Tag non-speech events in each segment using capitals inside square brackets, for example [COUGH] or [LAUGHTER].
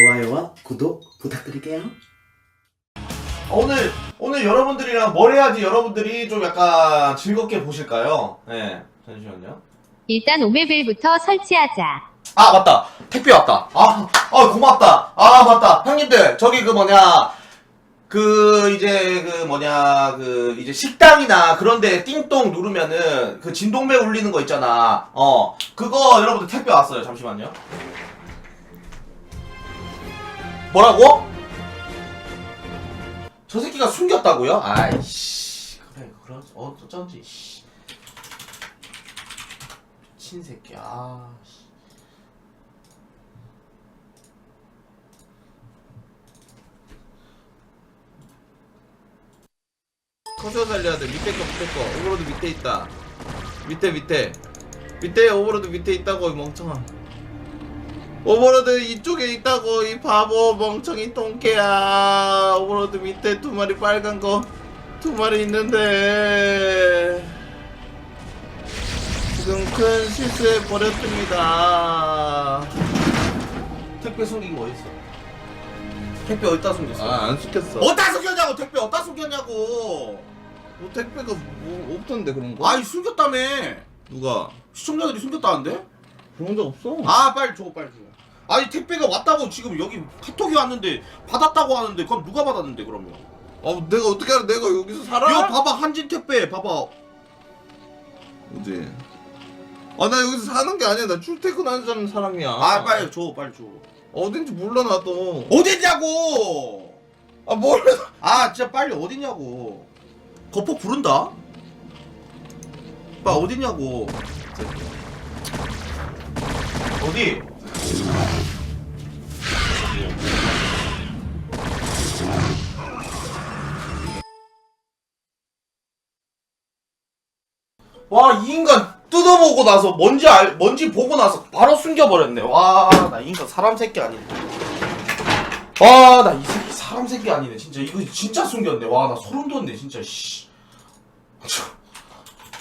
좋아요와 구독 부탁드릴게요. 오늘 오늘 여러분들이랑 뭘 해야지 여러분들이 좀 약간 즐겁게 보실까요? 네 잠시만요. 일단 오메빌부터 설치하자. 아 맞다 택배 왔다. 아, 아 고맙다. 아 맞다 형님들 저기 그 뭐냐 그 이제 그 뭐냐 그 이제 식당이나 그런데 띵동 누르면은 그 진동배 울리는 거 있잖아. 어 그거 여러분들 택배 왔어요. 잠시만요. 뭐라고? 저 새끼가 숨겼다고요? 아이씨 그래 그러 어쩐지 씨. 미친 새끼 아 씨. 커서 살려야 돼 밑에 거 밑에 거 오버로드 밑에 있다 밑에 밑에 밑에 오버로드 밑에 있다고 이 멍청아 오버로드 이쪽에 있다고 이 바보 멍청이 똥개야 오버로드 밑에 두 마리 빨간 거 두 마리 있는데 지금 큰 실수해 버렸습니다 택배 숨긴 거 어딨어 택배 어디다 숨겼어 아안 시켰어. 어디다 숨겼냐고 택배 어디다 숨겼냐고 뭐 택배가 뭐 없던데 그런 거? 아이 숨겼다며 누가? 시청자들이 숨겼다는데? 그런 적 없어. 아 빨리 줘 빨리 줘 아니 택배가 왔다고 지금 여기 카톡이 왔는데 받았다고 하는데 그럼 누가 받았는데 그러면 아 내가 어떻게 알아? 내가 여기서 살아? 이거 봐봐 한진 택배 봐봐 어디? 아 나 여기서 사는 게 아니야. 나 출퇴근하는 사람이야. 아 빨리 줘 빨리 줘 어딘지 몰라 나도. 어딨냐고 아 뭘? 아 진짜 빨리 어딨냐고 거폭 부른다 빨리 어딨냐고 어디 와 이 인간 뜯어보고 나서 뭔지 알 뭔지 보고 나서 바로 숨겨버렸네. 와 나 이 인간 사람 새끼 아니네. 와 나 이 새끼 사람 새끼 아니네. 진짜 이거 진짜 숨겼네. 와 나 소름 돋네 진짜 씨.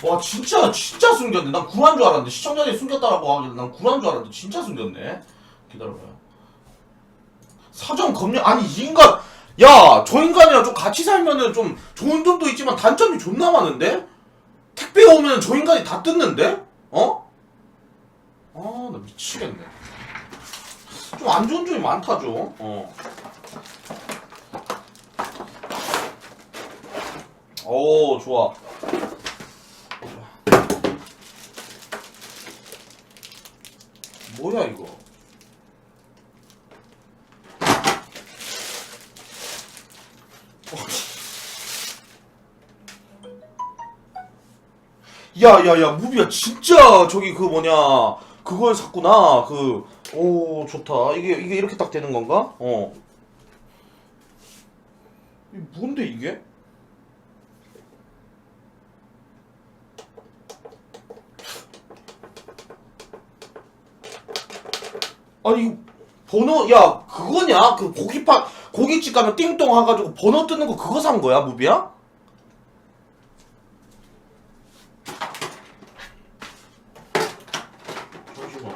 와 진짜 진짜 숨겼네. 난 구란 줄 알았는데 시청자들이 숨겼다라고 하길래 난 구란 줄 알았는데 진짜 숨겼네. 기다려봐요. 사정 검열 아니 이 인간 야 저 인간이랑 좀 같이 살면은 좀 좋은 점도 있지만 단점이 존나 많은데? 택배 오면 저 인간이 다 뜯는데? 어? 아 나 미치겠네. 좀 안 좋은 점이 많다 좀. 어. 오 좋아 뭐야 이거? 야야야 무비야 진짜 저기 그 뭐냐 그걸 샀구나 그 오 좋다. 이게 이게 이렇게 딱 되는 건가? 어. 이게 뭔데 이게 아니 번호 야 그거냐 그 고기파 고깃집 가면 띵동 와가지고 번호 뜨는 거 그거 산 거야 무비야? 잠시만.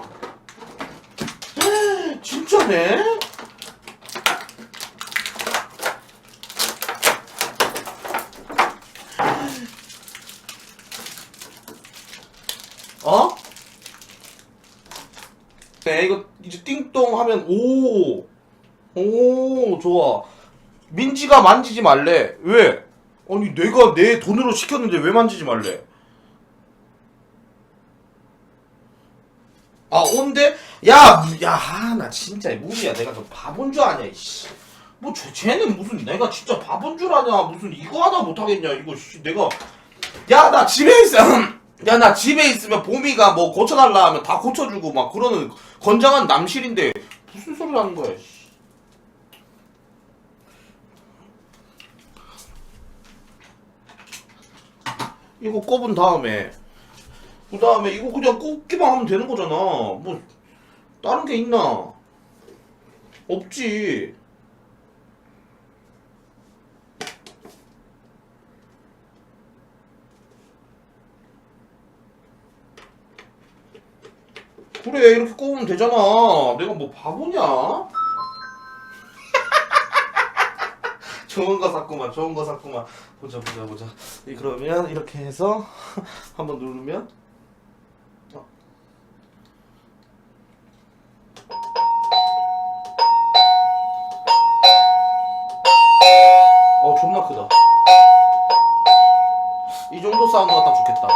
진짜네? 어? 네, 이거 이제 띵동 하면 오, 오 좋아. 민지가 만지지 말래. 왜? 아니 내가 내 돈으로 시켰는데 왜 만지지 말래? 아 온대? 야, 무- 야, 아, 나 진짜 무비야. 내가 저 바본 줄 아냐, 이씨. 뭐 쟤, 쟤는 무슨 내가 진짜 바본 줄 아냐? 무슨 이거 하나 못 하겠냐? 이거 씨, 내가 야, 나 집에 있어. [CLEARS THROAT] 야, 나 집에 있으면 보미가 뭐 고쳐달라 하면 다 고쳐주고 막 그러는 건장한 남실인데 무슨 소리를 하는 거야? 씨. 이거 꼽은 다음에 그 다음에 이거 그냥 꼽기만 하면 되는 거잖아. 뭐 다른 게 있나? 없지. 그래 이렇게 꼽으면 되잖아. 내가 뭐 바보냐? 좋은 거 샀구만 좋은 거 샀구만. 보자 보자 보자. 이 그러면 이렇게 해서 [LAUGHS] 한번 누르면 어. 어 존나 크다. 이 정도 사운드가 딱 좋겠다.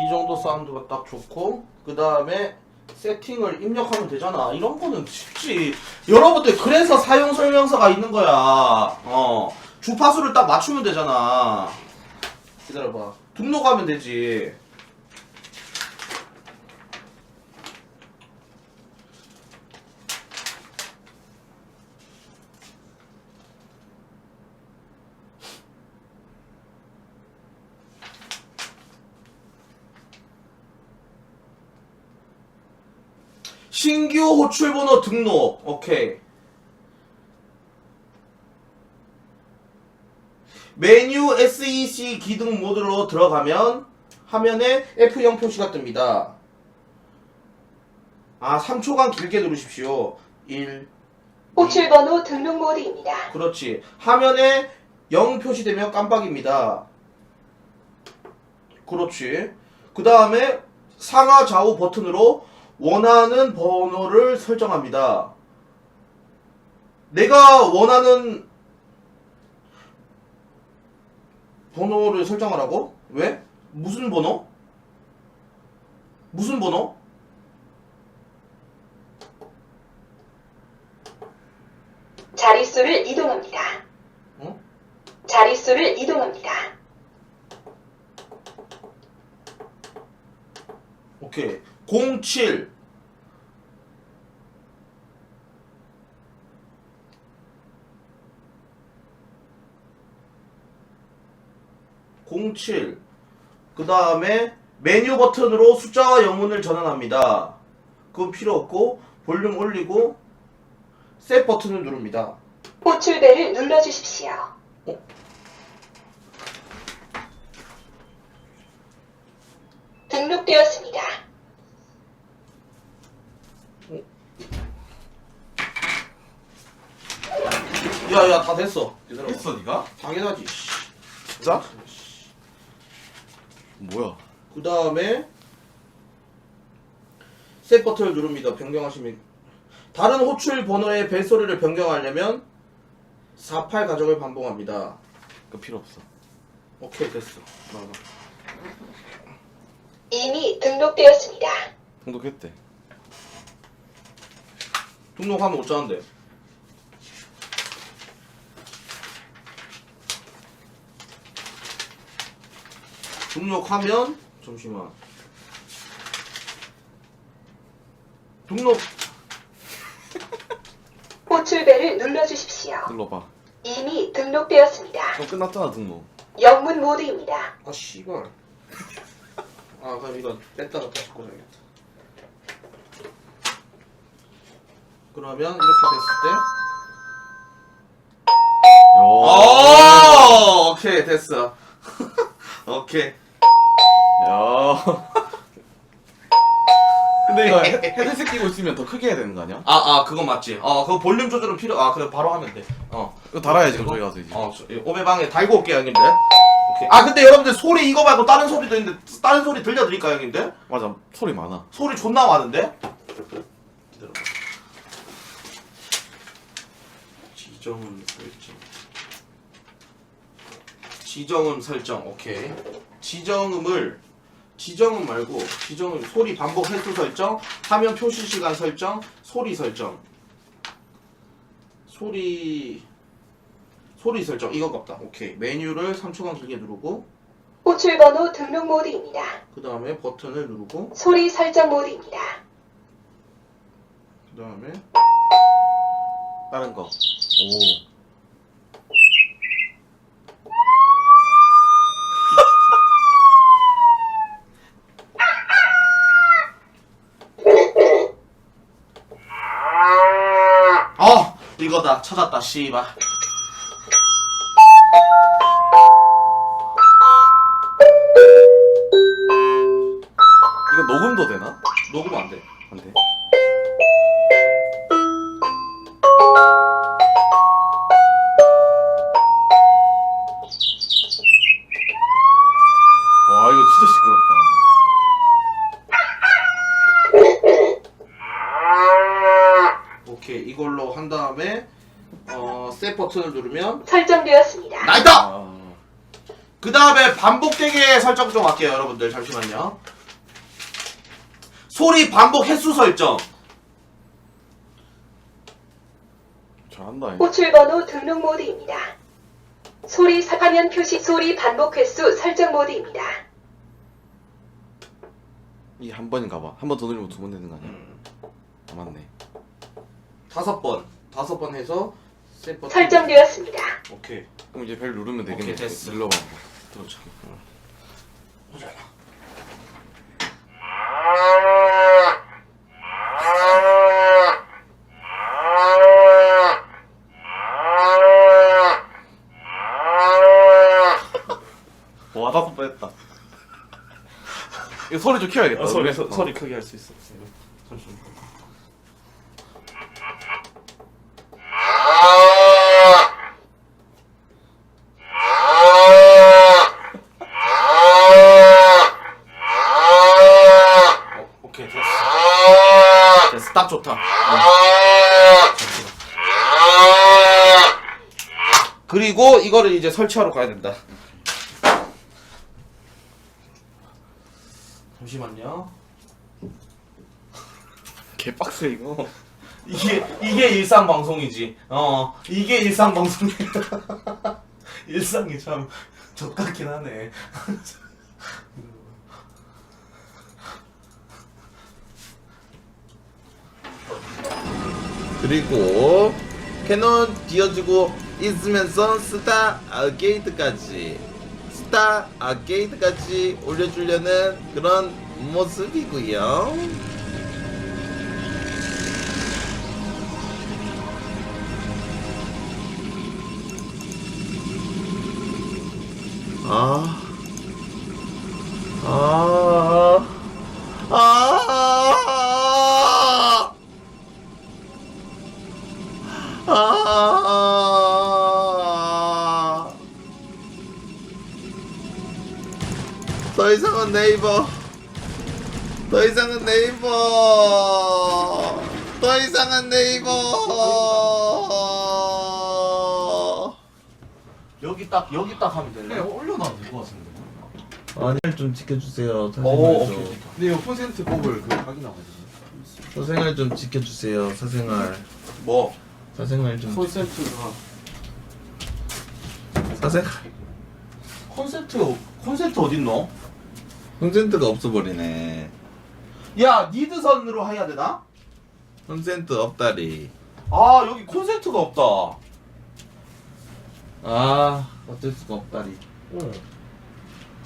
이 정도 사운드가 딱 좋고 그 다음에 세팅을 입력하면 되잖아. 이런 거는 쉽지. 여러분들 그래서 사용 설명서가 있는 거야. 어. 주파수를 딱 맞추면 되잖아. 기다려봐. 등록하면 되지 신규 호출번호 등록. 오케이. 메뉴 SEC 기능 모드로 들어가면 화면에 F0 표시가 뜹니다. 아 3초간 길게 누르십시오. 1 호출번호 등록 모드입니다. 그렇지. 화면에 0 표시되면 깜빡입니다. 그렇지. 그 다음에 상하 좌우 버튼으로 원하는 번호를 설정합니다 내가 원하는 번호를 설정하라고? 왜? 무슨 번호? 무슨 번호? 자릿수를 이동합니다. 어? 자릿수를 이동합니다. 오케이 07 07. 그 다음에 메뉴 버튼으로 숫자와 영문을 전환합니다. 그건 필요 없고 볼륨 올리고 셋 버튼을 누릅니다. 호출벨을 눌러주십시오. 등록되었습니다. 야야 다 됐어. 얘들아. 했어 니가? 당연하지. 씨. 진짜? 뭐야? 그 다음에 셋 버튼을 누릅니다. 변경하시면 다른 호출 번호의 벨소리를 변경하려면 48 가정을 반복합니다. 그 필요 없어. 오케이 됐어. 나가. 이미 등록되었습니다. 등록했대. 등록하면 어쩌는데? 등록하면 잠시만. 등록 [LAUGHS] 호출벨을 눌러주십시오. 눌러봐. 이미 등록되었습니다. 그럼 끝났잖아 등록. 영문 모드입니다. 아 씨발. [LAUGHS] 아 그럼 이거 뺐다가 다시 꽂아야겠다. 그러면 이렇게 됐을 때. 야. 오 오케이 됐어. [LAUGHS] 오케이. 야. 근데 이거 헤- 헤드셋 끼고 있으면 더 크게 해야 되는 거 아니야? 아, 아, 그건 맞지. 어, 그 볼륨 조절은 필요, 아, 그래, 바로 하면 돼. 어. 이거 달아야지 그럼 저기 가서 이제. 어, 저, 이 오배방에 달고 올게요, 형님들. 오케이. 아, 근데 여러분들 소리 이거 말고 다른 소리도 있는데, 다른 소리 들려드릴까요, 형님들? 맞아 소리 많아. 소리 존나 많은데? 기다려봐. 지정음 설정. 지정음 설정, 오케이. 지정음을, 지정음 말고, 지정음, 소리 반복 횟수 설정, 화면 표시 시간 설정, 소리 설정. 소리, 소리 설정, 이거 같다. 오케이. 메뉴를 3초간 길게 누르고, 호출 번호 등록 모드입니다. 그 다음에 버튼을 누르고, 소리 설정 모드입니다. 그 다음에, 다른 거. 오. 어! 이거다. 찾았다. 씨발. 반복되게 설정 좀 할게요 여러분들 잠시만요. 소리 반복 횟수 설정. 잘한다. 호출 번호 등록 모드입니다. 소리 사- 화면 표시 소리 반복 횟수 설정 모드입니다. 이한 번인가 봐. 한 번 더 누르면 두 번 되는 거 아니야? 아 맞네. 다섯 번 다섯 번 해서 셋 버튼. 설정되었습니다. 오케이. 그럼 이제 벨 누르면 되겠네. 오케이, 됐어. 눌러봐. 그렇죠. 와 다섯 번 했다. 이거 소리 좀 키워야겠다. 소리 어. 소, 소리 크게 할 수 있어. 잠시만. 어, 오케이 됐어. 됐어 딱 좋다. 그리고 이거를 이제 설치하러 가야 된다. 잠시만요. 개빡세 이거. 이게 이게 일상 방송이지. 어 이게 일상 방송이야. [LAUGHS] 일상이 참 젖같긴 하네. [LAUGHS] 그리고 캐논 뒤어주고 있으면서 스타 아게이드까지 스타 아게이드까지 올려주려는 그런 모습이고요. 아, 아, 이상은 네이버. 더 이상은 네이버. 더 이상은 네이버. 여기 딱 여기 딱 하면 되네. 올려놔도 될것 같은데. 아니 좀 지켜주세요. 오 사생활 오케이. 좀. 근데 이거 콘센트 꼽을 그 확인하거든요. 사생활 좀 지켜주세요. 사생활. 뭐 사생활 좀. 콘센트가 사생활. 콘센트 콘센트 어딨노? 콘센트가 없어버리네. 야 니드선으로 해야 되나? 콘센트 없다리. 아 여기 콘센트가 없다. 아 어쩔 수가 없다리. 어.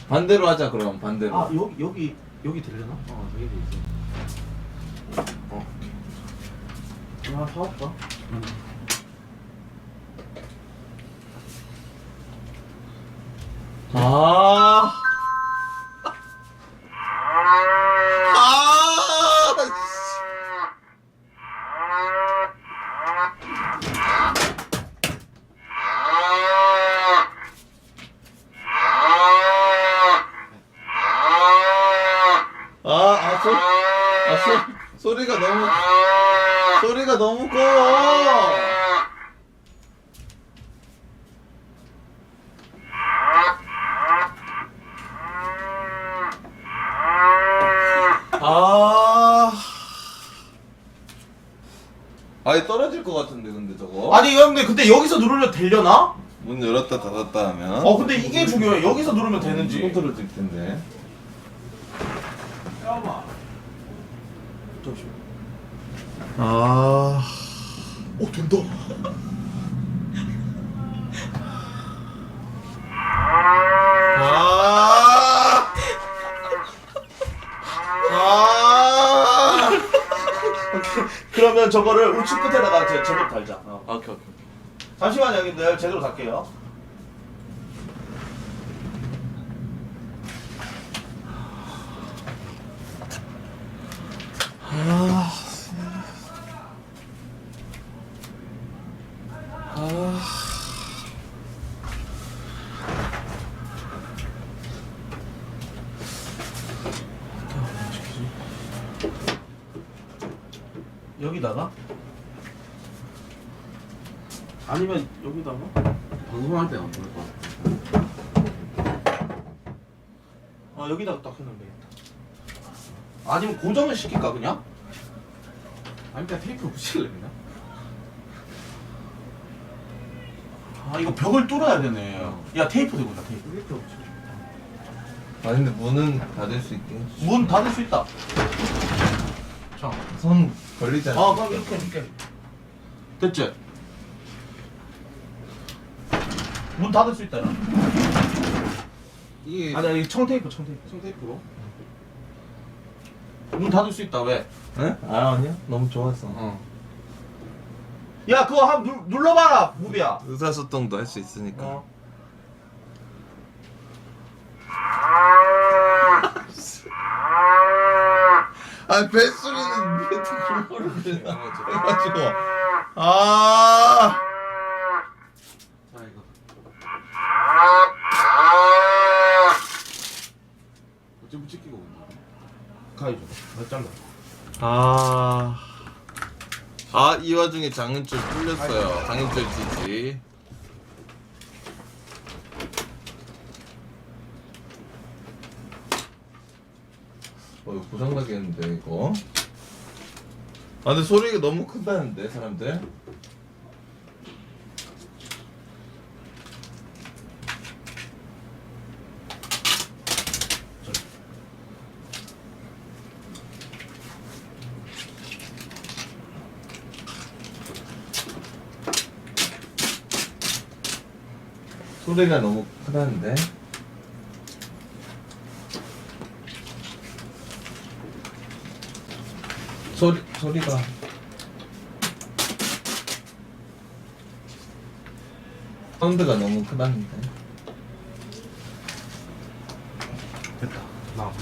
반대로 하자 그럼 반대로. 아 여기 여기 여기 되려나? 어, 저기 있어. 어. 아 사올까? 아. 아. ครับ 근데 여기서 누르면 되려나? 문 열었다 닫았다 하면 어 근데 이게 중요해. 여기서 누르면 되는지. 컨트롤 될 텐데 잠시만. 아오 된다. 아. 아. [LAUGHS] 그러면 저거를 우측 끝에다가 제 제대로 달자. 어. 오케이 오케이. 잠시만요, 형님들 제대로 달게요. 여기다가 아니면 여기다가 방송할 때는 안 보일 것 같아. 아 여기다가 딱 해놓으면 되겠다 아니면 고정을 시킬까 그냥? 아니 그냥 테이프 붙일래 그냥? 아 이거 벽을 뚫어야 되네 야 테이프 들고 가 테이프 테이프 붙여. 아니 근데 문은 닫을 수 있게 문 닫을 수 있다 자손 걸리잖아 아, 그럼 이렇게 이렇게 됐지? 문 닫을 수 있다 야. 이게 아니 아니 청테이프 청테이프 청테이프로? 문 닫을 수 있다 왜? 응? 아 아니야 너무 좋았어 어. 야 그거 한 눌, 눌러봐라 무비야 의사소통도 할 수 있으니까 어. 아 뱃소리는 왜 그거를 해가지고 아 자 이거. 어찌 붙이기고 온다. 가위죠 몇 잘라 아, 아, 이 와중에 장윤철 뚫렸어요. 장윤철 지지. 어, 이거 고장나겠는데, 이거? 아, 근데 소리가 너무 크다는데, 사람들? 소리가 너무 크다는데? 소리, 소리가. 사운드가 너무 크다는데? 됐다 나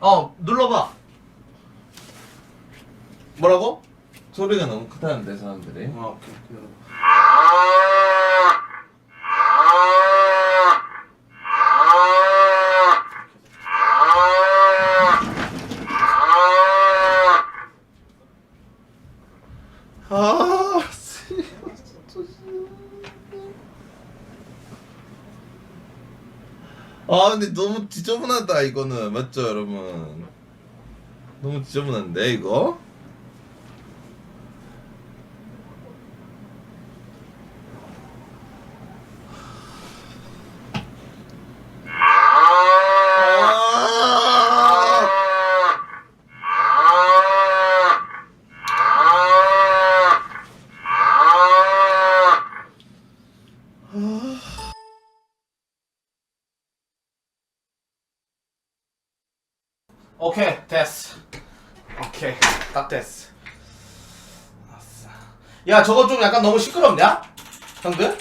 어, 눌러봐. 뭐라고? 크다는데, 사람들이. 아, 오케이. 아, 아 근데 너무 지저분하다 이거는 맞죠 여러분 너무 지저분한데 이거 아! 오케이, 됐어. 오케이, 딱 됐어. 아싸. 야, 저거 좀 약간 너무 시끄럽냐? 형들?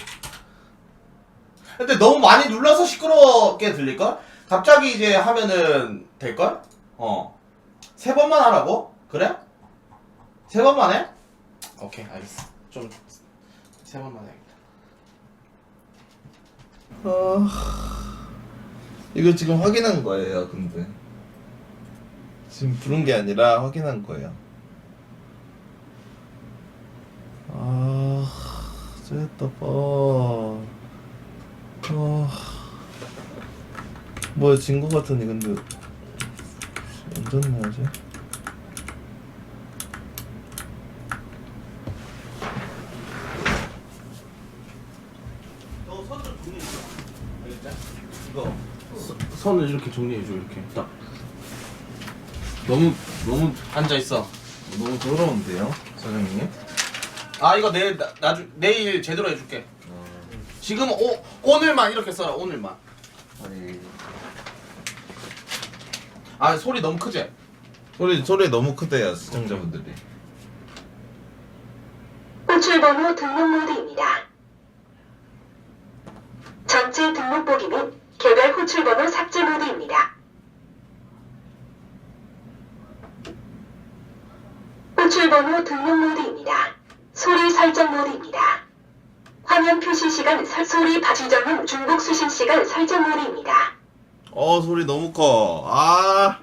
근데 너무 많이 눌러서 시끄럽게 들릴걸? 갑자기 이제 하면은 될걸? 어. 세 번만 하라고? 그래? 세 번만 해? 오케이, 알겠어. 좀, 세 번만 해야겠다. 아, 이거 지금 확인한 거예요, 근데. 지금 부른 게 아니라 확인한 거예요. 아, 됐다, 봐. 아, 뭐야, 진거 같으니, 근데. 알겠지? 이거 선을 이렇게 정리해줘 이렇게 딱. 너무, 너무, 앉아 있어. 너무 더러운데요, 사장님? 아 이거 내일 나, 나중 내일 제대로 해줄게. 지금 오, 오늘만 이렇게 써라 오늘만. 아니. 아 소리 너무 크지? 소리, 소리 너무 크대요, 시청자분들이. 호출번 호 등록 모드입니다. 전체 등록 보기 및 개별 호출번호 삭제 모드입니다. 호출번호 등록 모드입니다. 소리 설정 모드입니다. 화면 표시 시간 설 소리 바지정 후 중복 수신 시간 설정 모드입니다. 어 소리 너무 커. 아.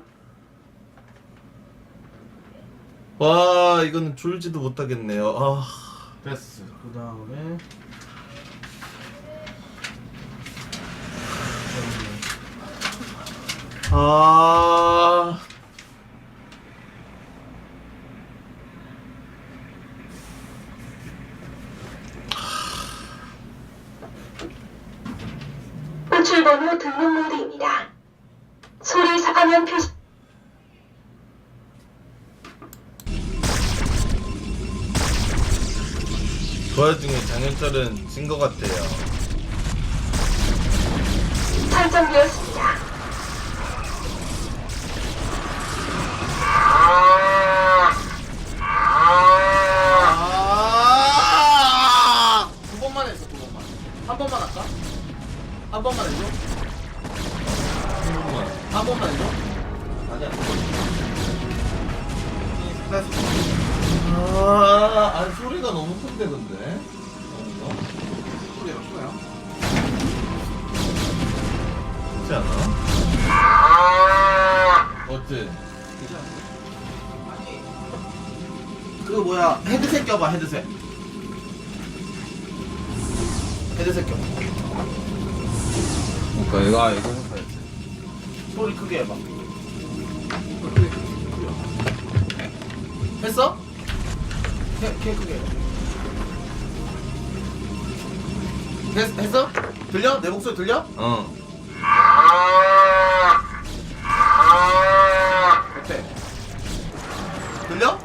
와 이거는 졸지도 못하겠네요. 아 됐어. 그 다음에 아. 호출번호 등록 모드입니다. 소리 화면 표시 그 와중에 장현철은 진 것 같아요. 설정되었습니다. 했, 했어? 들려? 내 목소리 들려? 어. 어때? 들려?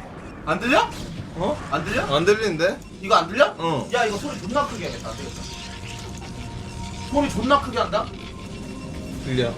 안 들려? 어? 안 들려? 안 들리는데? 이거 안 들려? 어. 야 이거 소리 존나 크게 해야겠다 안 되겠다 소리 존나 크게 한다? 들려.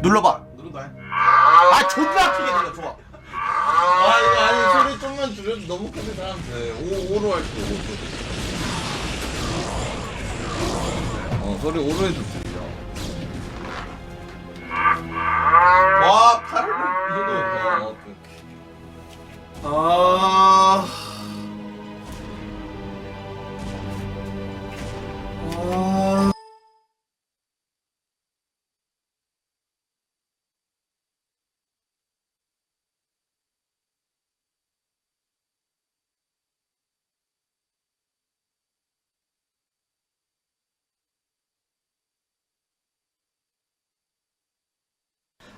눌러봐 누른다 아 존나 크게 들려 좋아 아 이거 아니 소리 좀만 줄여도 너무 크게 사람들. 오 오로 할게 오. 어 소리 오로 해도 들려. 와 칼을 이 정도면. 아... 아...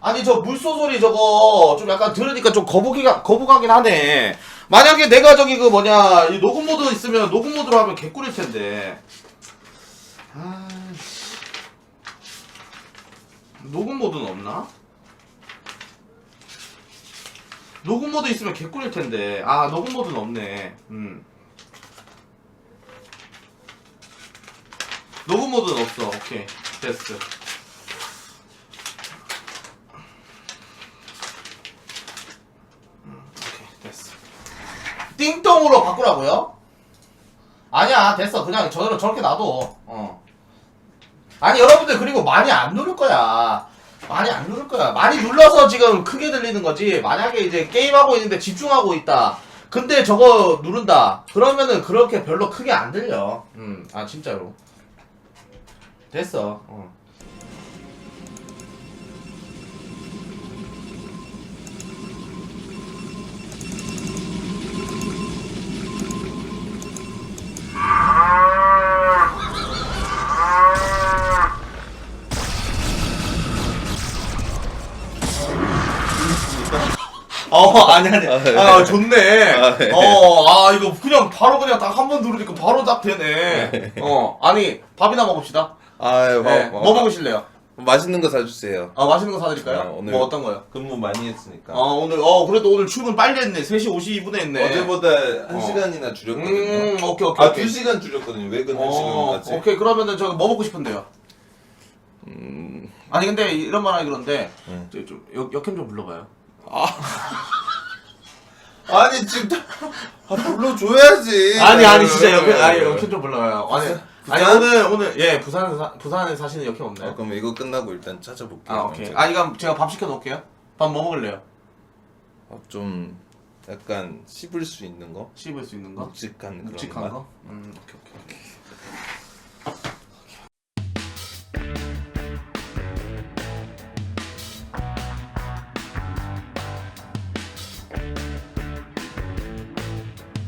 아니 저 물소 소리 저거 좀 약간 들으니까 좀 거북이가 거북하긴 하네. 만약에 내가 저기 그 뭐냐 이 녹음 모드 있으면 녹음 모드로 하면 개꿀일 텐데. 녹음 모드는 없나? 녹음 모드 있으면 개꿀일 텐데. 아 녹음 모드는 없네. 음. 녹음 모드는 없어. 오케이 됐어. 오케이 됐어 띵똥으로 바꾸라고요? 아니야 됐어. 그냥 저대로 저렇게 놔둬. 어. 아니 여러분들 그리고 많이 안 누를 거야. 많이 안 누를 거야. 많이 눌러서 지금 크게 들리는 거지. 만약에 이제 게임하고 있는데 집중하고 있다. 근데 저거 누른다. 그러면은 그렇게 별로 크게 안 들려. 음아 진짜로. 됐어. 어. 어 아니 아니 아, 네. 아 좋네 아, 네. 어 아 이거 그냥 바로 그냥 딱 한 번 누르니까 바로 딱 되네 어 아니 밥이나 먹읍시다 아유 네, 뭐 먹으실래요 맛있는 거 사주세요. 아 맛있는 거 사드릴까요 아, 오늘- 뭐 어떤 거요 근무 많이 했으니까. 아 오늘 어 그래도 오늘 출근 빨리 했네 3시 52분에 했네 어제보다 한 어. 시간이나 줄였거든요. 음 오케이 오케이 아, 오케이 두 시간 줄였거든요. 왜그한 시간 어, 같지? 오케이 그러면은 저 뭐 먹고 싶은데요 음, 아니 근데 이런 말 하기 그런데 네. 저, 좀 역, 역캠 좀 불러봐요 [LAUGHS] 아니 지금 다- 아, 불러줘야지. 아니 아니 진짜 역캠 아니 역캠 좀 불러봐요 아니 아니 부산? 오늘 오늘 예 부산에 사, 부산에 사시는 아, 없나요? 그럼 이거 끝나고 일단 찾아볼게요. 아 오케이 아 이거 제가 밥 시켜 놓을게요 밥 뭐 먹을래요? 어, 좀 약간 씹을 수 있는 거, 씹을 수 있는 거? 묵직한 그런 묵직한 맛. 거? 음 오케이 오케이 오케이